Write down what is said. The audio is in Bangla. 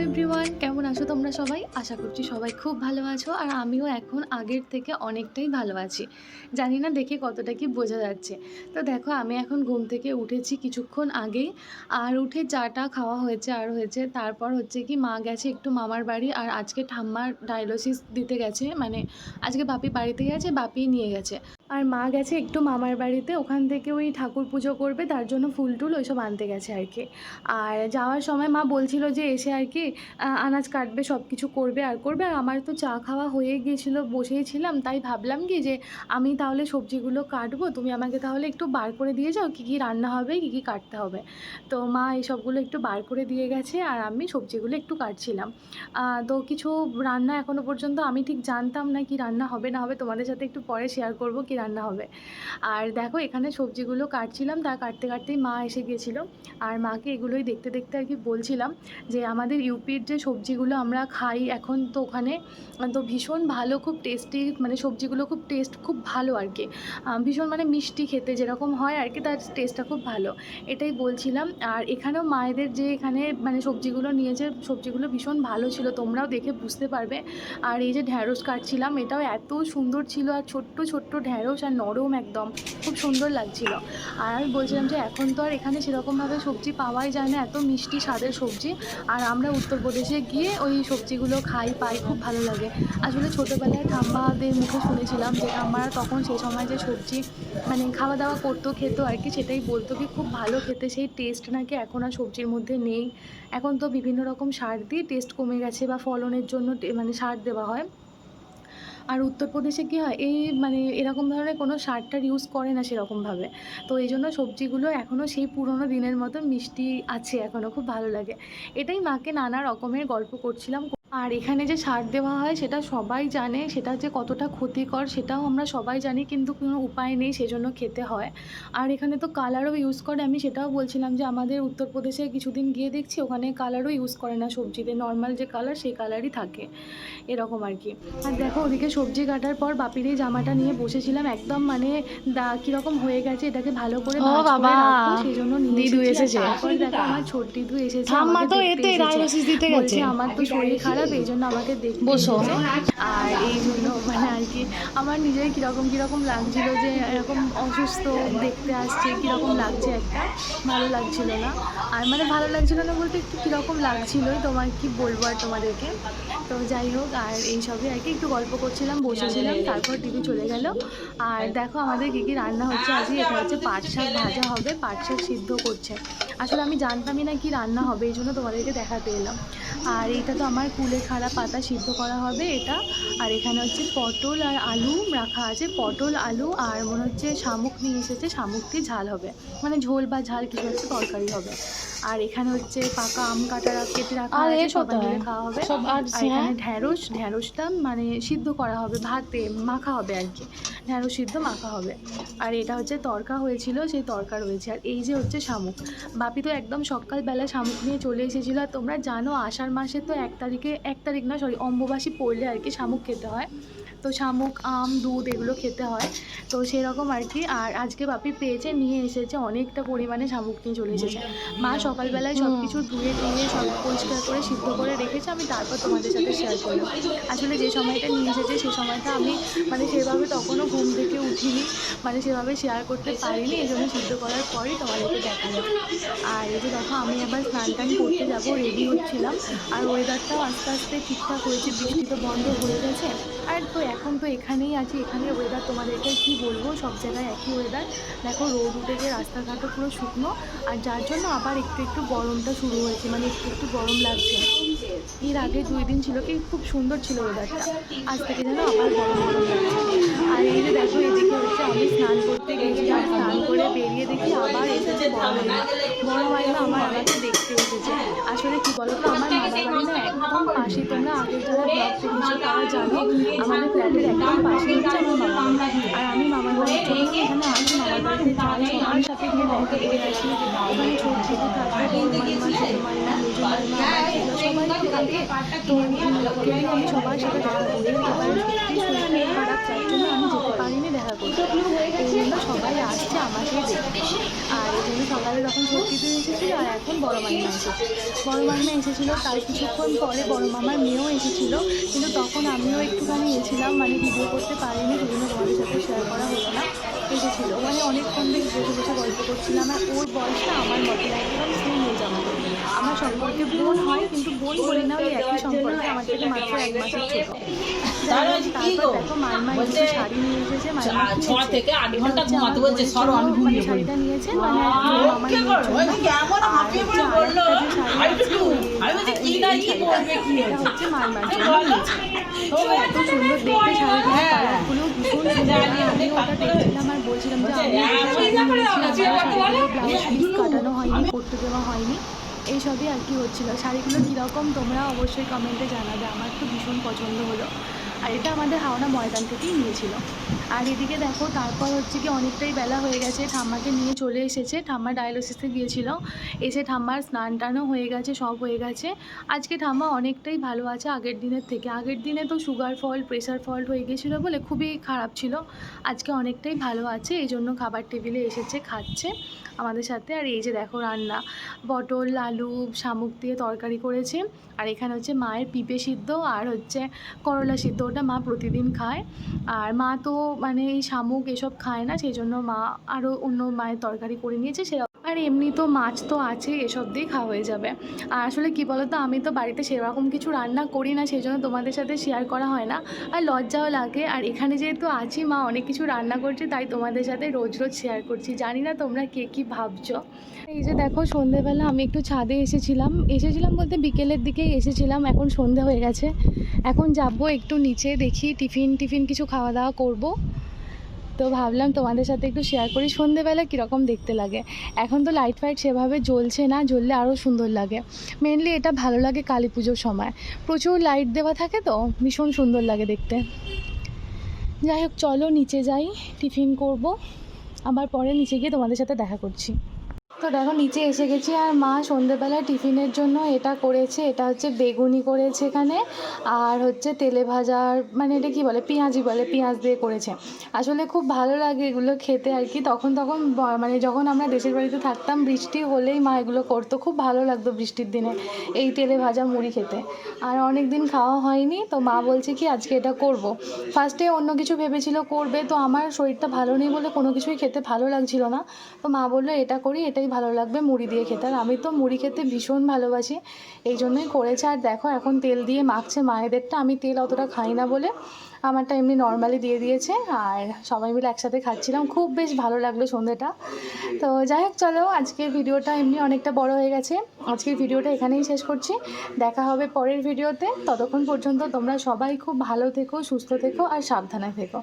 এভরিওয়ান, কেমন আছো তোমরা সবাই? আশা করছি সবাই খুব ভালো আছো আর আমিও এখন আগের থেকে অনেকটাই ভালো আছি। জানি না দেখে কতটা কি বোঝা যাচ্ছে। তো দেখো, আমি এখন ঘুম থেকে উঠেছি কিছুক্ষণ আগেই। আর উঠে চাটা খাওয়া হয়েছে, আর হয়েছে তারপর হচ্ছে কি মা গেছে একটু মামার বাড়ি। আর আজকে ঠাম্মার ডায়ালিসিস দিতে গেছে মানে আজকে বাপি বাড়িতে গেছে বাপি নিয়ে গেছে। আর মা গেছে একটু মামার বাড়িতে, ওখান থেকে ওই ঠাকুর পুজো করবে, তার জন্য ফুল টুল ওইসব আনতে গেছে আর কি। আর যাওয়ার সময় মা বলছিল যে এসে আর কি আনাজ কাটবে সব কিছু করবে, আর করবে। আর আমার তো চা খাওয়া হয়ে গিয়েছিল, বসেই ছিলাম, তাই ভাবলাম কি যে আমি তাহলে সবজিগুলো কাটবো, তুমি আমাকে তাহলে একটু বার করে দিয়ে যাও, কী কী রান্না হবে, কী কী কাটতে হবে। তো মা এই সবগুলো একটু বার করে দিয়ে গেছে, আর আমি সবজিগুলো একটু কাটছিলাম। তো কিছু রান্না এখনও পর্যন্ত আমি ঠিক জানতাম না কি রান্না হবে, না হবে তোমাদের সাথে একটু পরে শেয়ার করব, কি রান্না হবে। আর দেখো, এখানে সবজিগুলো কাটছিলাম। তা কাটতে কাটতেই মা এসে গিয়েছিল। আর মাকে এগুলোই দেখতে দেখতে আর কি বলছিলাম যে, আমাদের ইউপির যে সবজিগুলো আমরা খাই এখন তো ওখানে, তো ভীষণ ভালো, খুব টেস্টি মানে সবজিগুলো খুব টেস্ট খুব ভালো আর কি। ভীষণ মানে মিষ্টি খেতে যেরকম হয় আর কি, তার টেস্টটা খুব ভালো। এটাই বলছিলাম। আর এখানেও মায়েদের যে এখানে মানে সবজিগুলো নিয়েছে, সবজিগুলো ভীষণ ভালো ছিল, তোমরাও দেখে বুঝতে পারবে। আর এই যে ঢ্যাঁড়স কাটছিলাম, এটাও এত সুন্দর ছিল, আর ছোট্ট ছোট্ট ঢ্যাঁড়স আর নরম একদম, খুব সুন্দর লাগছিল। আর আমি বলছিলাম যে এখন তো আর এখানে সেরকমভাবে সবজি পাওয়াই যায় না, এত মিষ্টি স্বাদের সবজি। আর আমরা উত্তরপ্রদেশে গিয়ে ওই সবজিগুলো খাই, পাই, খুব ভালো লাগে। আসলে ছোটোবেলায় ঠাম্মাদের মুখে শুনেছিলাম যে ঠাম্মারা তখন সেই সময় যে সবজি মানে খাওয়া দাওয়া করতো, খেত আর কি, সেটাই বলতো কি খুব ভালো খেতে, সেই টেস্ট নাকি এখন আর সবজির মধ্যে নেই। এখন তো বিভিন্ন রকম সার দিয়ে টেস্ট কমে গেছে বা ফলনের জন্য মানে সার দেওয়া হয়। আর উত্তরপ্রদেশে কী হয়, এই মানে এরকম ধরনের কোনো সার টার ইউজ করে না সেরকমভাবে। তো এই জন্য সবজিগুলো এখনও সেই পুরনো দিনের মতো মিষ্টি আছে এখনও খুব ভালো লাগে। এটাই মাকে নানা রকমের গল্প করছিলাম। আর এখানে যে সার দেওয়া হয় সেটা সবাই জানে সেটা যে কতটা ক্ষতিকর সেটাও আমরা সবাই জানি কিন্তু কোনো উপায় নেই সেজন্য খেতে হয়। আর এখানে তো কালারও ইউজ করে আমি সেটাও বলছিলাম যে আমাদের উত্তরপ্রদেশে কিছুদিন গিয়ে দেখছি ওখানে কালারও ইউজ করে না সবজিতে নর্মাল যে কালার সেই কালারই থাকে এরকম আর কি। আর দেখো ওদিকে সবজি কাটার পর বাপির এই জামাটা নিয়ে বসেছিলাম একদম মানে দা কীরকম হয়ে গেছে এটাকে ভালো করে বাবা, সেই জন্য নিয়ে দিদু এসেছি। এসেছে। তারপর দেখো আমার ছোট দিদু এসেছে ঠাম্মা তো এতে দিতে গেছে। আমার তো শরীর খারাপ এই জন্য আমাকে দেখতে বসো। আর এই জন্য মানে আর কি আমার নিজের কীরকম কীরকম লাগছিল যে এরকম অসুস্থ দেখতে আসছে কীরকম লাগছে একটা ভালো লাগছিল না। আর মানে ভালো লাগছিল না বলতে একটু কীরকম লাগছিলোই তোমার কি বলব আর তোমাদেরকে? তো যাই হোক আর এই সবই আর কি একটু গল্প করছিলাম বসেছিলাম তারপর টিভি চলে গেল। আর দেখো আমাদের কী কী রান্না হচ্ছে আজকে এটা হচ্ছে পাট শাক ভাজা হবে পাট শাক সিদ্ধ করছে। আসলে আমি জানতামই না কি রান্না হবে এই জন্য তোমাদেরকে দেখাতে এলাম। আর এটা তো আমার কুলে খাড়া পাতা সিদ্ধ করা হবে এটা। আর এখানে হচ্ছে পটল আর আলু রাখা আছে পটল আলু আর মনে হচ্ছে শামুক নিয়ে এসেছে শামুক দিয়ে ঝাল হবে। মানে ঝোল বা ঝাল কিছু হচ্ছে তরকারি হবে। আর এখানে হচ্ছে পাকা আম কাটা কেটে রাখা আর আছে সবাই মিলে খাওয়া হবে। আর এখানে হ্যাঁ? ঢ্যাঁড়স, ঢ্যাঁড়সটা মানে সিদ্ধ করা হবে, ভাতে মাখা হবে আর কি। ঢ্যাঁড়স সিদ্ধ মাখা হবে। আর এটা হচ্ছে তরকা হয়েছিল, সেই তরকা রয়েছে। আর এই যে হচ্ছে শামুক। বাপি তো একদম সকালবেলা শামুক নিয়ে চলে এসেছিল। আর তোমরা জানো, আষাঢ় মাসে তো এক তারিখে, এক তারিখ না সরি অম্বুবাসী পড়লে আর কি শামুক খেতে হয়। তো শামুক আম দুধ এগুলো খেতে হয়। তো সেরকম আর কি। আর আজকে বাপি পেয়েছে নিয়ে এসেছে অনেকটা পরিমাণে শামুক নিয়ে চলে এসেছে। মা সকালবেলায় সব কিছু ধুয়ে টুয়ে সব পরিষ্কার করে সিদ্ধ করে রেখেছে আমি তারপর তোমাদের সাথে শেয়ার করলাম। আসলে যে সময়টা নিয়ে এসেছে সেই সময়টা আমি মানে সেভাবে তখনও ঘুম থেকে উঠিনি মানে সেভাবে শেয়ার করতে পারিনি এই জন্য সিদ্ধ করার পরই তোমাদেরকে দেখালাম। আর এই যে দেখো আমি আবার স্নান টান করতে যাব রেডি হচ্ছিলাম। আর ওয়েদারটাও আস্তে আস্তে ঠিকঠাক হয়েছে বৃষ্টি তো বন্ধ হয়ে গেছে। আর তো এখন তো এখানেই আছি এখানে ওয়েদার তোমাদেরকে কি বলব? সব জায়গায় একই ওয়েদার দেখো রোড উঠে গিয়ে রাস্তাঘাটও পুরো শুকনো। আর যার জন্য আবার একটু একটু গরমটা শুরু হয়েছে মানে একটু একটু গরম লাগছে। এর আগে দুই দিন ছিল কি, খুব সুন্দর ছিল ওয়েদারটা আজ থেকে যেন আবার গরম গরম আর এই যে দেখো, এদিকে হচ্ছে আমি স্নান করতে গেছিলাম স্নান করে বেরিয়ে দেখি আবার এসেছে বড় মাইমা বড় মাইমা আমার আমাকে দেখতে এসেছে। আসলে কি বলতো, আমার মামার বাড়ি না একদম পাশে, তোমরা আগের যারা ব্লগ দেখেছ তারা জানো, আমাদের ফ্ল্যাটের একদম পাশে হচ্ছে আমার মামা বাড়ি। আর আমি মামার বাড়ির জন্য এখানে আসি, মামার বাড়িতে যাই সবার সাথে গিয়ে দেখা করে। আসি ওখানে ছোট ছোট থাকতে বড় মাইমা ছোট মাইমা মেজো মাইমা আমি সবার সাথে দেখা করি এবার সত্যি খারাপ যার জন্য আমি যেতে পারিনি দেখা করতে এই জন্য সবাই আসছে আমাকে দেখতে আর এই জন্য সকালে যখন সত্যিতে আর এখন বড় মাইমা এসেছে বড় মাইমা এসেছিল তার কিছুক্ষণ পরে বড় মামার মেয়েও এসেছিল কিন্তু তখন আমিও একটুখানি এসেছিলাম মানে ভিডিও করতে পারিনি সেজন্য তোমাদের সাথে শেয়ার করা হলো না এসেছিল মানে অনেকক্ষণ বেশ বসে বসে গল্প করছিলাম আর ওর বয়সটা আমার মতো একদম হয়ে সম্পর্কে বোন হয় কিন্তু বোন বলি না ওই একই সম্পর্কে আমার থেকে মাত্র এক মাসের ছোট। তারপর দেখো মাইমা এসে শাড়ি নিয়ে এসেছে মাইমা থেকে আট ঘণ্টা ঘুমাতে বলছে সরো আমি ঘুমিয়ে শাড়িটা নিয়েছে মানে আমার কেমন হাঁপিয়ে পড়ে বলল? আমি বলছি, কি না, কি কি হচ্ছে জন্য এত সুন্দর দেখতে শাড়িগুলো কালারগুলো ভীষণ সুন্দর। আমি ওটা দেখছিলাম আর বলছিলাম যে আমি ব্লাউজ কাটানো হয়নি করতে দেওয়া হয়নি। এইসবই আর কি হচ্ছিল। শাড়িগুলো কীরকম তোমরা অবশ্যই কমেন্টে জানাবে। আমার তো ভীষণ পছন্দ হলো। আর এটা আমাদের হাওড়া ময়দান থেকেই নিয়েছিল। আর এদিকে দেখো, তারপর হচ্ছে কি অনেকটাই বেলা হয়ে গেছে। ঠাম্মাকে নিয়ে চলে এসেছে। ঠাম্মা ডায়ালিসিসে গিয়েছিল। এসে ঠাম্মার স্নান টানও হয়ে গেছে, সব হয়ে গেছে। আজকে ঠাম্মা অনেকটাই ভালো আছে আগের দিনের থেকে। আগের দিনে তো সুগার ফল্ট প্রেশার ফল্ট হয়ে গেছিল বলে খুবই খারাপ ছিল। আজকে অনেকটাই ভালো আছে এই জন্য খাবার টেবিলে এসেছে, খাচ্ছে। আমাদের সাথে। আর এই যে দেখো রান্না, পটল, আলু, শামুক দিয়ে তরকারি করেছে। আর এখানে হচ্ছে মায়ের পিঁপে সিদ্ধ আর হচ্ছে করলা সিদ্ধ। ওটা মা প্রতিদিন খায়। আর মা তো মানে এই শামুক এসব খায় না, সেই জন্য মা আরও অন্য মায়ের তরকারি করে নিয়েছে। সেরকম আর এমনি তো মাছ তো আছে, এসব দিয়ে খাওয়া হয়ে যাবে। আর আসলে কি বলো তো আমি তো বাড়িতে সেরকম কিছু রান্না করি না সেই জন্য তোমাদের সাথে শেয়ার করা হয় না। আর লজ্জাও লাগে, আর এখানে যেহেতু আছি মা, অনেক কিছু রান্না করছে, তাই তোমাদের সাথে রোজ রোজ শেয়ার করছি। জানি না তোমরা কে কী ভাবছ। এই যে দেখো, সন্ধেবেলা আমি একটু ছাদে এসেছিলাম। এসেছিলাম বলতে বিকেলের দিকেই এসেছিলাম, এখন সন্ধে হয়ে গেছে। এখন যাব একটু নিচে দেখি, টিফিন টিফিন কিছু খাওয়া দাওয়া করব। তো ভাবলাম তোমাদের সাথে একটু শেয়ার করি। সন্ধেবেলা কীরকম দেখতে লাগে? এখন তো লাইট ফাইট সেভাবে জ্বলছে না, জ্বললে আরও সুন্দর লাগে। মেনলি এটা ভালো লাগে কালী পুজোর সময়। প্রচুর লাইট দেওয়া থাকে তো, ভীষণ সুন্দর লাগে দেখতে। যাই হোক, চলো নিচে যাই টিফিন করব। আবার পরে নিচে গিয়ে তোমাদের সাথে দেখা করছি। তো দেখো নিচে এসে গেছি আর মা সন্ধেবেলায় টিফিনের জন্য এটা করেছে, এটা হচ্ছে বেগুনি করেছে এখানে, আর হচ্ছে তেলে ভাজার মানে এটা কি বলে, পেঁয়াজি বলে, পেঁয়াজ দিয়ে করেছে আসলে খুব ভালো লাগে এগুলো খেতে আর কি, তখন তখন মানে যখন আমরা দেশের বাড়িতে থাকতাম, বৃষ্টি হলেই মা এগুলো করতো, খুব ভালো লাগতো বৃষ্টির দিনে এই তেলে ভাজা মুড়ি খেতে আর অনেক দিন খাওয়া হয়নি, তো মা বলছে কি আজকে এটা করব। ফার্স্টে অন্য কিছু ভেবেছিল করবে, তো আমার শরীরটা ভালো নেই বলে কোনো কিছুই খেতে ভালো লাগছিল না, তো মা বলল এটা করি, এটাই ভালো লাগবে মুড়ি দিয়ে খেতে। আর আমি তো মুড়ি খেতে ভীষণ ভালোবাসি, এই জন্যই করেছে। আর দেখো, এখন তেল দিয়ে মাখছে মায়েদেরটা। আমি তেল অতটা খাই না বলে আমারটা এমনি নর্মালি দিয়ে দিয়েছে। আর সবাই মিলে একসাথে খাচ্ছিলাম। খুব বেশ ভালো লাগল সন্ধ্যেটা তো যাই হোক, চলো, আজকের ভিডিওটা এমনি অনেকটা বড় হয়ে গেছে। আজকের ভিডিওটা এখানেই শেষ করছি। দেখা হবে পরের ভিডিওতে। ততক্ষণ পর্যন্ত তোমরা সবাই খুব ভালো থেকো, সুস্থ থেকো, আর সাবধানে থেকো।